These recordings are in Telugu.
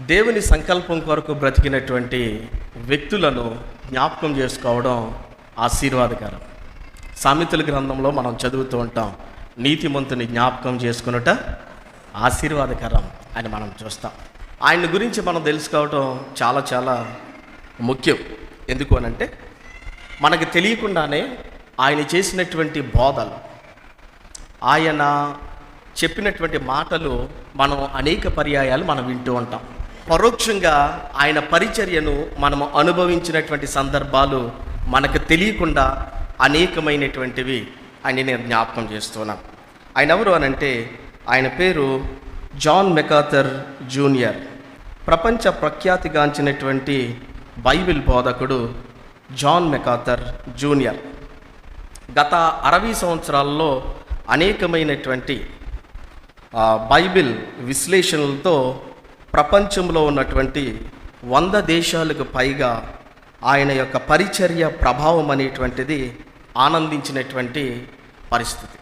దేవుని సంకల్పం కొరకు బ్రతికినటువంటి వ్యక్తులను జ్ఞాపకం చేసుకోవడం ఆశీర్వాదకరం. సామెతల గ్రంథంలో మనం చదువుతూ ఉంటాం నీతిమంతుని జ్ఞాపకం చేసుకునుట ఆశీర్వాదకరం అని మనం చూస్తాం. ఆయన గురించి మనం తెలుసుకోవడం చాలా చాలా ముఖ్యం. ఎందుకు అనంటే మనకు తెలియకుండానే ఆయన చేసినటువంటి బోధలు ఆయన చెప్పినటువంటి మాటలు మనం అనేక పర్యాయాలు మనం వింటూ ఉంటాం. పరోక్షంగా ఆయన పరిచర్యను మనము అనుభవించినటువంటి సందర్భాలు మనకు తెలియకుండా అనేకమైనటువంటివి అని నేను జ్ఞాపకం చేస్తున్నాను ఆయన ఎవరు అనంటే ఆయన పేరు జాన్ మెకాథర్ జూనియర్. ప్రపంచ ప్రఖ్యాతిగాంచినటువంటి బైబిల్ బోధకుడు జాన్ మెకాథర్ జూనియర్. గత అరవై సంవత్సరాల్లో అనేకమైనటువంటి బైబిల్ విశ్లేషణలతో ప్రపంచంలో ఉన్నటువంటి వంద దేశాలకు పైగా ఆయన యొక్క పరిచర్య ప్రభావం అనేటువంటిది ఆనందించినటువంటి పరిస్థితి.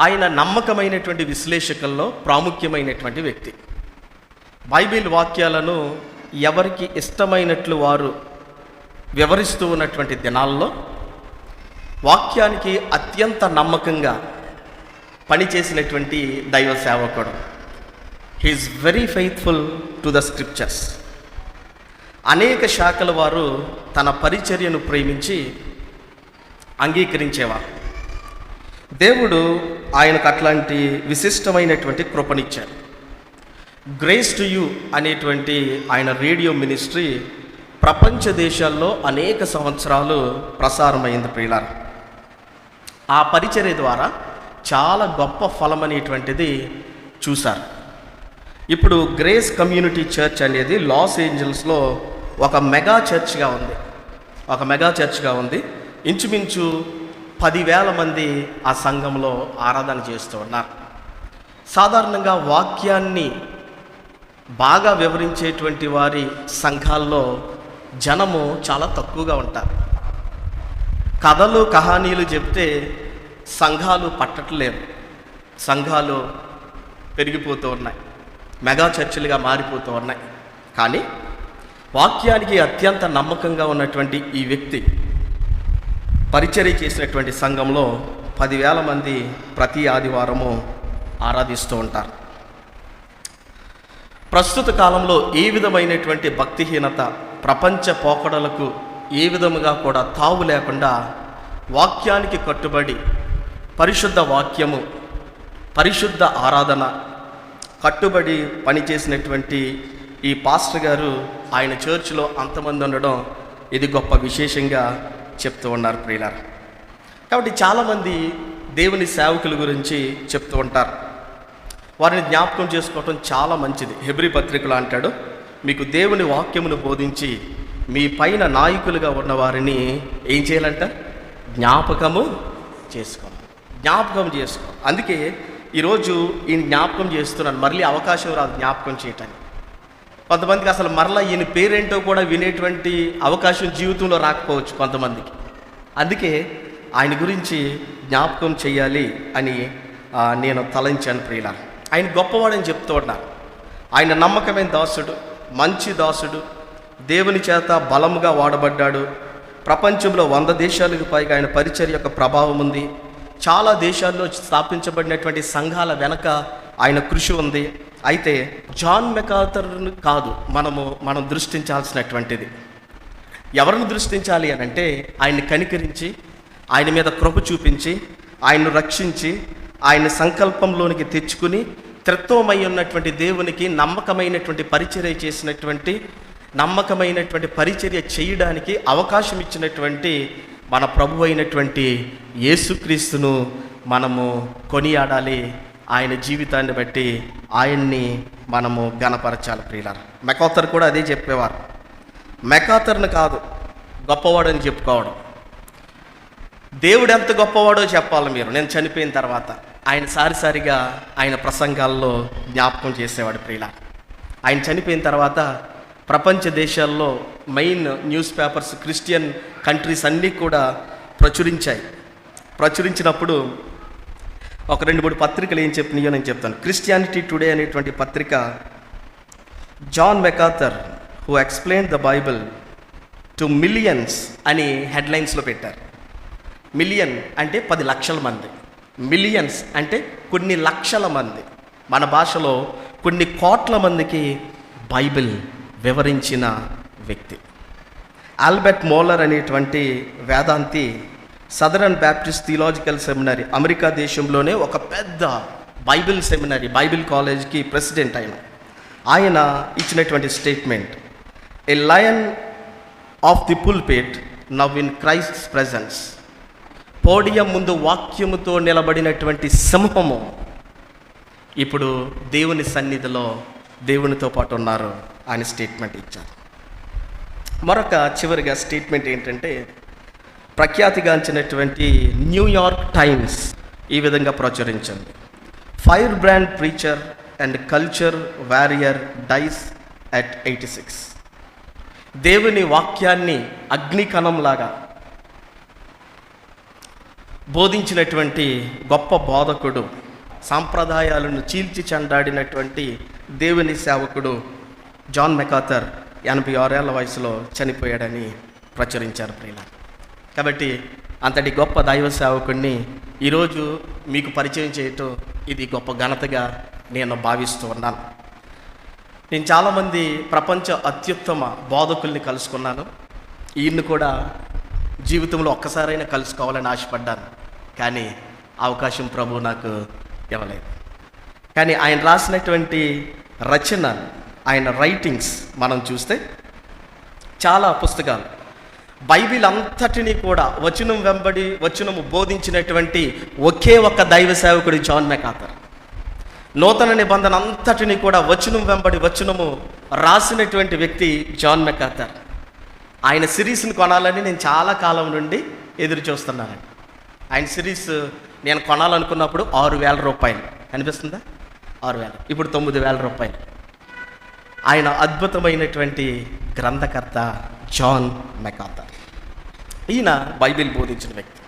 ఆయన నమ్మకమైనటువంటి విశ్లేషకుల్లో ప్రాముఖ్యమైనటువంటి వ్యక్తి. బైబిల్ వాక్యాలను ఎవరికి ఇష్టమైనట్లు వారు వివరిస్తూ ఉన్నటువంటి దినాల్లో వాక్యానికి అత్యంత నమ్మకంగా పనిచేసినటువంటి దైవ సేవకుడు he is very faithful to the scriptures అనేక శాఖల వారు తన పరిచర్యను ప్రేమించి అంగీకరించేవారు. దేవుడు ఆయనకు అట్లాంటి విశిష్టమైనటువంటి కృపనిచ్చారు గ్రేస్ టు యూ అనేటువంటి ఆయన రేడియో మినిస్ట్రీ ప్రపంచ దేశాల్లో అనేక సంవత్సరాలు ప్రసారమైంది ప్రియులార. ఆ పరిచర్య ద్వారా చాలా గొప్ప ఫలం అనేటువంటిది చూశారు. ఇప్పుడు గ్రేస్ కమ్యూనిటీ చర్చ్ అనేది లాస్ ఏంజల్స్లో ఒక మెగా చర్చ్గా ఉంది. ఒక మెగా చర్చ్గా ఉంది. ఇంచుమించు పదివేల మంది ఆ సంఘంలో ఆరాధన చేస్తూ ఉన్నారు. సాధారణంగా వాక్యాన్ని బాగా వివరించేటువంటి వారి సంఘాల్లో జనము చాలా తక్కువగా ఉంటారు. కథలు కహానీలు చెప్తే సంఘాలు పట్టట్లేవు సంఘాలు పెరిగిపోతూ ఉన్నాయి. మెగా చర్చిలుగా మారిపోతూ ఉన్నాయి. కానీ వాక్యానికి అత్యంత నమ్మకంగా ఉన్నటువంటి ఈ వ్యక్తి పరిచర్య చేసినటువంటి సంఘంలో పదివేల మంది ప్రతి ఆదివారము ఆరాధిస్తూ ఉంటారు. ప్రస్తుత కాలంలో ఏ విధమైనటువంటి భక్తిహీనత ప్రపంచ పోకడలకు ఏ విధముగా కూడా తావు లేకుండా వాక్యానికి కట్టుబడి పరిశుద్ధ వాక్యము పరిశుద్ధ ఆరాధన కట్టుబడి పనిచేసినటువంటి ఈ పాస్టర్ గారు ఆయన చర్చిలో అంతమంది ఉండడం ఇది గొప్ప విశేషంగా చెప్తూ ఉన్నారు ప్రియులారు. కాబట్టి చాలామంది దేవుని సేవకుల గురించి చెప్తూ ఉంటారు. వారిని జ్ఞాపకం చేసుకోవటం చాలా మంచిది. హెబ్రి పత్రికలు అంటాడు మీకు దేవుని వాక్యమును బోధించి మీ పైన నాయకులుగా ఉన్న వారిని ఏం చేయాలంట? జ్ఞాపకము చేసుకో. జ్ఞాపకం చేసుకో. అందుకే ఈరోజు ఈయన జ్ఞాపకం చేస్తున్నాను. మళ్ళీ అవకాశం రాదు జ్ఞాపకం చేయటానికి. కొంతమందికి అసలు మరలా ఈయన పేరేంటో కూడా వినేటువంటి అవకాశం జీవితంలో రాకపోవచ్చు కొంతమందికి. అందుకే ఆయన గురించి జ్ఞాపకం చేయాలి అని నేను తలంచాను ప్రియుల ఆయన గొప్పవాడని చెప్తూ ఉన్నారు. ఆయన నమ్మకమైన దాసుడు మంచి దాసుడు దేవుని చేత బలముగా వాడబడ్డాడు. ప్రపంచంలో వంద దేశాలకు పైగా ఆయన పరిచర్ యొక్క ప్రభావం ఉంది. చాలా దేశాల్లో స్థాపించబడినటువంటి సంఘాల వెనక ఆయన కృషి ఉంది. అయితే జాన్ మెకాథర్ను కాదు మనము మనం దృష్టించాల్సినటువంటిది. ఎవరిని దృష్టించాలి అని అంటే ఆయన్ని కనికరించి ఆయన మీద కృప చూపించి ఆయన్ను రక్షించి ఆయన సంకల్పంలోనికి తెచ్చుకుని త్రిత్వమై ఉన్నటువంటి దేవునికి నమ్మకమైనటువంటి పరిచర్య చేసినటువంటి నమ్మకమైనటువంటి పరిచర్య చేయడానికి అవకాశం ఇచ్చినటువంటి మన ప్రభు అయినటువంటి యేసుక్రీస్తును మనము కొనియాడాలి. ఆయన జీవితాన్ని బట్టి ఆయన్ని మనము గణపరచాలి ప్రియులారు. మెకాతర్ కూడా అదే చెప్పేవారు. మెకాతర్ను కాదు గొప్పవాడని చెప్పుకోవడం. దేవుడు ఎంత గొప్పవాడో చెప్పాలి మీరు. నేను చనిపోయిన తర్వాత ఆయన సారిసారిగా ఆయన ప్రసంగాల్లో జ్ఞాపకం చేసేవాడు ప్రియుల ఆయన చనిపోయిన తర్వాత ప్రపంచ దేశాల్లో main news papers Christian countries అన్నీ కూడా ప్రచురించాయి. ప్రచురించినప్పుడు ఒక రెండు మూడు పత్రికలు ఏం చెప్పినాయో నేను చెప్తాను. క్రిస్టియానిటీ టుడే అనేటువంటి పత్రిక John MacArthur who explain the Bible to millions అని హెడ్లైన్స్లో పెట్టారు. మిలియన్ అంటే పది లక్షల మంది. మిలియన్స్ అంటే కొన్ని లక్షల మంది. మన భాషలో కొన్ని కోట్ల మందికి బైబిల్ వివరించిన వ్యక్తి. ఆల్బర్ట్ మోలర్ అనేటువంటి వేదాంతి Southern Baptist Theological Seminary America దేశంలోనే ఒక పెద్ద బైబిల్ సెమినరీ బైబిల్ కాలేజ్కి ప్రెసిడెంట్ ఆయన. ఆయన ఇచ్చినటువంటి statement a lion of the pulpit now in Christ presence. Podium ముందు వాక్యముతో నిలబడినటువంటి సింహము ఇప్పుడు దేవుని సన్నిధిలో దేవునితో పాటు ఉన్నారు అని స్టేట్మెంట్ ఇచ్చారు. మరొక చివరిగా స్టేట్మెంట్ ఏంటంటే ప్రఖ్యాతిగాంచినటువంటి న్యూయార్క్ టైమ్స్ ఈ విధంగా ప్రచురించింది. Firebrand preacher and culture warrior dies at eighty six దేవుని వాక్యాన్ని అగ్నికణంలాగా బోధించినటువంటి గొప్ప బోధకుడు సాంప్రదాయాలను చీల్చి చెండాడినటువంటి దేవుని సేవకుడు జాన్ మెకాథర్ ఎనభై ఆరేళ్ళ వయసులో చనిపోయాడని ప్రచురించారు ప్రియుల కాబట్టి అంతటి గొప్ప దైవ సేవకుడిని ఈరోజు మీకు పరిచయం చేయటం ఇది గొప్ప ఘనతగా నేను భావిస్తూ ఉన్నాను. నేను చాలామంది ప్రపంచ అత్యుత్తమ బోధకుల్ని కలుసుకున్నాను. ఈయన్ని కూడా జీవితంలో ఒక్కసారైనా కలుసుకోవాలని ఆశపడ్డాను. కానీ అవకాశం ప్రభు నాకు ఇవ్వలేదు. కానీ ఆయన రాసినటువంటి రచన ఆయన రైటింగ్స్ మనం చూస్తే చాలా పుస్తకాలు. బైబిల్ అంతటినీ కూడా వచనం వెంబడి వచనము బోధించినటువంటి ఒకే ఒక్క దైవ సేవకుడు జాన్ మెకాథర్ నూతన నిబంధన అంతటిని కూడా వచనం వెంబడి వచనము రాసినటువంటి వ్యక్తి జాన్ మెకాథర్ ఆయన సిరీస్ని కొనాలని నేను చాలా కాలం నుండి ఎదురు చూస్తున్నానండి ఆయన సిరీస్ నేను కొనాలనుకున్నప్పుడు ఆరు వేల రూపాయలు. అనిపిస్తుందా ఆరు వేలు. ఇప్పుడు తొమ్మిది వేల రూపాయలు. ఆయన అద్భుతమైనటువంటి గ్రంథకర్త జాన్ మెకాథర్ ఈయన బైబిల్ బోధించిన వ్యక్తి.